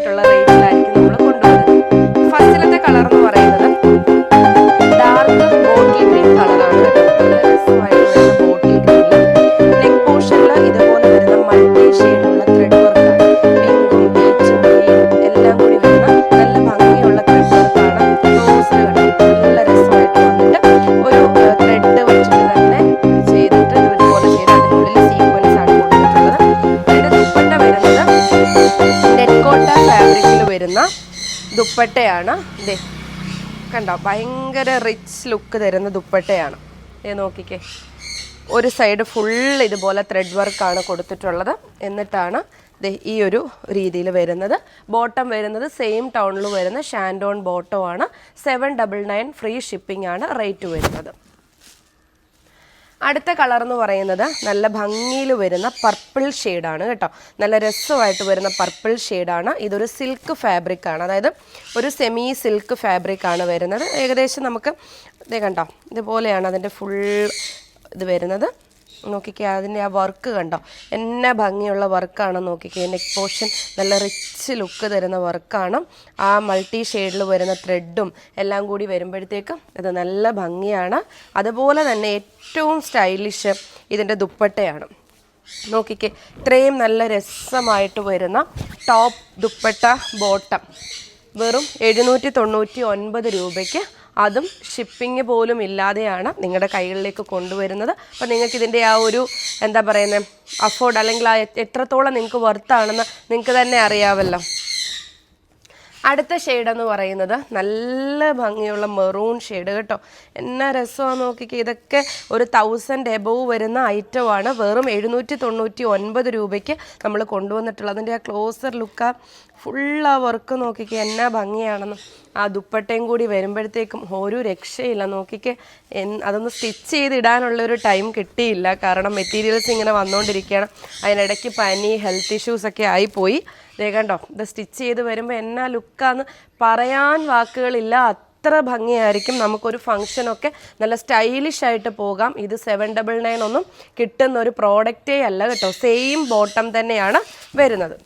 എല്ലാം തന്നെ അഫോർഡബിൾ ആയിട്ടുള്ള വരുന്ന ദുപ്പട്ടയാണ്. ഇതേ കണ്ടോ? ഭയങ്കര റിച്ച് ലുക്ക് തരുന്ന ദുപ്പട്ടയാണ്. ഏ നോക്കിക്കേ. ഒരു സൈഡ് ഫുൾ ഇതുപോലെ ത്രെഡ് വർക്കാണ് കൊടുത്തിട്ടുള്ളത്. എന്നിട്ടാണ് ദേ ഈ ഒരു രീതിയിൽ വരുന്നത്. ബോട്ടം വരുന്നത് സെയിം ടൗണിൽ വരുന്ന ഷാൻഡോൺ ബോട്ടോ ആണ്. Seven double nine free shipping ആണ് റേറ്റ് വരുന്നത്. അടുത്ത കളർ എന്ന് പറയുന്നത് നല്ല ഭംഗിയിൽ വരുന്ന പർപ്പിൾ ഷെയ്ഡാണ് കേട്ടോ. നല്ല രസമായിട്ട് വരുന്ന പർപ്പിൾ ഷെയ്ഡാണ് ഇതൊരു സിൽക്ക് ഫാബ്രിക് ആണ്. അതായത് ഒരു സെമി സിൽക്ക് ഫാബ്രിക് ആണ് വരുന്നത്. ഏകദേശം നമുക്ക് ഇതേ കണ്ടോ ഇതുപോലെയാണ് അതിന്റെ ഫുൾ ഇത് വരുന്നത്. നോക്കിക്കേ അതിന്റെ ആ വർക്ക് കണ്ടോ? എന്നാ ഭംഗിയുള്ള വർക്കാണ് നോക്കിക്കേ. നെക്ക് പോർഷൻ നല്ല റിച്ച് ലുക്ക് തരുന്ന വർക്കാണ് ആ മൾട്ടി ഷെയ്ഡിൽ വരുന്ന ത്രെഡും എല്ലാം കൂടി വരുമ്പോഴത്തേക്കും ഇത് നല്ല ഭംഗിയാണ്. അതുപോലെ തന്നെ ഏറ്റവും സ്റ്റൈലിഷ് ഇതിന്റെ ദുപ്പട്ടയാണ്. നോക്കിക്കേ ഇത്രയും നല്ല രസമായിട്ട് വരുന്ന ടോപ്പ് ദുപ്പട്ട ബോട്ടം വെറും എഴുന്നൂറ്റി തൊണ്ണൂറ്റി ഒൻപത് രൂപയ്ക്ക് അതും ഷിപ്പിംഗ് പോലും ഇല്ലാതെയാണ് നിങ്ങളുടെ കൈകളിലേക്ക് കൊണ്ടുവരുന്നത്. അപ്പോൾ നിങ്ങൾക്ക് ഇതിന്റെ ആ ഒരു എന്താ പറയുന്നത് അഫോർഡ് അല്ലെങ്കിൽ ആ എത്രത്തോളം നിങ്ങൾക്ക് വർത്താണെന്ന് നിങ്ങൾക്ക് തന്നെ അറിയാമല്ലോ. അടുത്ത ഷെയ്ഡ് എന്ന് പറയുന്നത് നല്ല ഭംഗിയുള്ള മെറൂൺ ഷെയ്ഡ് കേട്ടോ. എന്നാ രസമാണ് നോക്കിക്കേ. ഇതൊക്കെ ഒരു തൗസൻഡ് എബവ് വരുന്ന ഐറ്റമാണ് വെറും എഴുന്നൂറ്റി തൊണ്ണൂറ്റി ഒൻപത് രൂപയ്ക്ക് നമ്മൾ കൊണ്ടുവന്നിട്ടുള്ളത്. അതിന്റെ ആ ക്ലോസർ ലുക്ക് ഫുൾ ആ വർക്ക് നോക്കിക്കേ. എന്നാ ഭംഗിയാണെന്ന്. ആ ദുപ്പട്ടയും കൂടി വരുമ്പോഴത്തേക്കും ഒരു രക്ഷയില്ല നോക്കിക്കേ. അതൊന്ന് സ്റ്റിച്ച് ചെയ്തിടാനുള്ള ഒരു ടൈം കിട്ടിയില്ല. കാരണം മെറ്റീരിയൽസ് ഇങ്ങനെ വന്നുകൊണ്ടിരിക്കുകയാണ് അതിനിടയ്ക്ക് പനി ഹെൽത്ത് ഇഷ്യൂസൊക്കെ ആയിപ്പോയി ദേ കണ്ടോ ഇത് സ്റ്റിച്ച് ചെയ്ത് വരുമ്പോൾ എന്നാ ലുക്കാന്ന് പറയാൻ വാക്കുകളില്ല. അത്ര ഭംഗിയായിരിക്കും. നമുക്കൊരു ഫംഗ്ഷനൊക്കെ നല്ല സ്റ്റൈലിഷ് ആയിട്ട് പോകാം. ഇത് സെവൻ ഡബിൾ നയൻ ഒന്നും കിട്ടുന്ന ഒരു പ്രോഡക്റ്റേ അല്ല കേട്ടോ. സെയിം ബോട്ടം തന്നെയാണ് വരുന്നത്.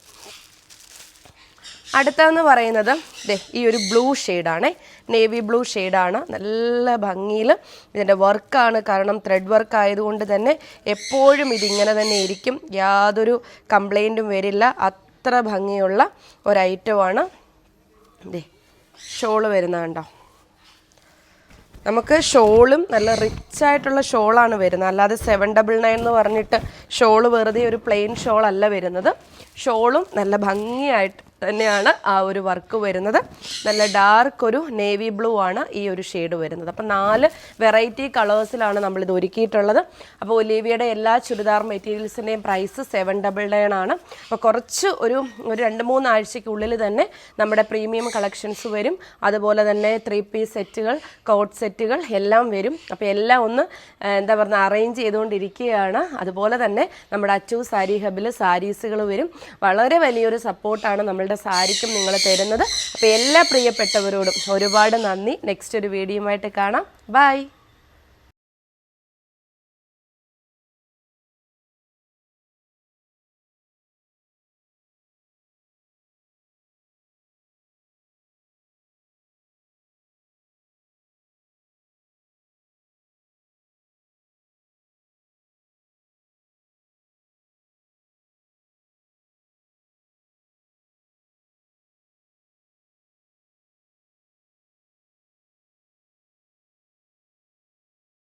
അടുത്തതെന്ന് പറയുന്നത് ദേ ഈ ഒരു ബ്ലൂ ഷെയ്ഡാണ് നേവി ബ്ലൂ ഷെയ്ഡാണ് നല്ല ഭംഗിയിൽ ഇതിന്റെ വർക്കാണ് കാരണം ത്രെഡ് വർക്ക് ആയതുകൊണ്ട് തന്നെ എപ്പോഴും ഇതിങ്ങനെ തന്നെ ഇരിക്കും. യാതൊരു കംപ്ലൈന്റും വരില്ല. അത്ര ഭംഗിയുള്ള ഒരൈറ്റമാണ്. ദേ ഷോൾ വരുന്നത് കണ്ടോ? നമുക്ക് ഷോളും നല്ല റിച്ച് ആയിട്ടുള്ള ഷോളാണ് വരുന്നത്. അല്ലാതെ സെവൻ ഡബിൾ നയൻ എന്ന് പറഞ്ഞിട്ട് ഷോൾ വെറുതെ ഒരു പ്ലെയിൻ ഷോൾ അല്ല വരുന്നത്. ഷോളും നല്ല ഭംഗിയായിട്ട് തന്നെയാണ് ആ ഒരു വർക്ക് വരുന്നത്. നല്ല ഡാർക്ക് ഒരു നേവി ബ്ലൂ ആണ് ഈ ഒരു ഷെയ്ഡ് വരുന്നത്. അപ്പം നാല് വെറൈറ്റി കളേഴ്സിലാണ് നമ്മളിത് ഒരുക്കിയിട്ടുള്ളത്. അപ്പോൾ ഒലീവിയുടെ എല്ലാ ചുരിദാർ മെറ്റീരിയൽസിന്റെയും പ്രൈസ് സെവൻ ഡബിൾ നയൻ ആണ്. അപ്പോൾ കുറച്ച് ഒരു ഒരു രണ്ട് മൂന്ന് ആഴ്ചയ്ക്കുള്ളിൽ തന്നെ നമ്മുടെ പ്രീമിയം കളക്ഷൻസ് വരും. അതുപോലെ തന്നെ ത്രീ പീസ് സെറ്റുകൾ കോട്ട് സെറ്റുകൾ എല്ലാം വരും. അപ്പോൾ എല്ലാം ഒന്ന് എന്താ പറയുക അറേഞ്ച് ചെയ്തുകൊണ്ടിരിക്കുകയാണ്. അതുപോലെ തന്നെ നമ്മുടെ അച്ചു സാരി ഹബിൽ സാരീസുകൾ വരും. വളരെ വലിയൊരു സപ്പോർട്ടാണ് നമ്മളുടെ സാരിക്കും നിങ്ങൾ തരുന്നത്. അപ്പോൾ എല്ലാ പ്രിയപ്പെട്ടവരോടും ഒരുപാട് നന്ദി. നെക്സ്റ്റ് ഒരു വീഡിയോയുമായിട്ട് കാണാം. ബൈ